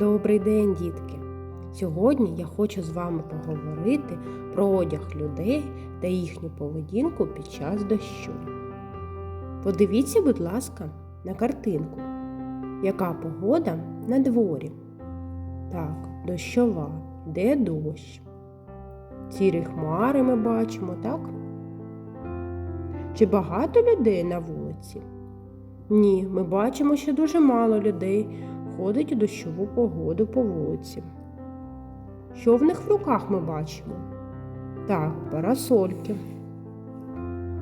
Добрий день, дітки! Сьогодні я хочу з вами поговорити про одяг людей та їхню поведінку під час дощу. Подивіться, будь ласка, на картинку. Яка погода на дворі? Так, дощова, де дощ? Сірі хмари ми бачимо, так? Чи багато людей на вулиці? Ні, ми бачимо, що дуже мало людей ходить у дощову погоду по вулиці. Що в них в руках ми бачимо? Так, парасольки.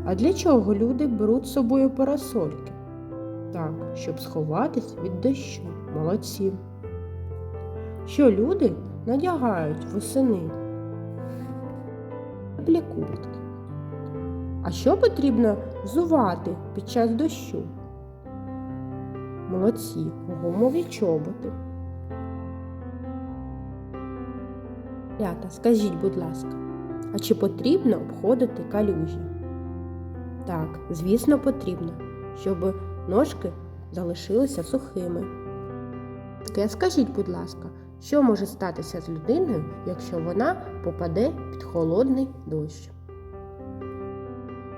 А для чого люди беруть з собою парасольки? Так, щоб сховатись від дощу. Молодці. Що люди надягають восени? Теплі куртки. А що потрібно взувати під час дощу? Молодці, гумові чоботи. Рята, скажіть, будь ласка, а чи потрібно обходити калюжі? Так, звісно, потрібно, щоб ножки залишилися сухими. Скажіть, будь ласка, що може статися з людиною, якщо вона попаде під холодний дощ?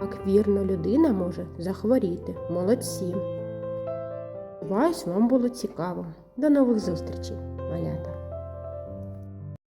Так, вірно, людина може захворіти. Молодці. Сподіваюсь, вам було цікаво. До нових зустрічей!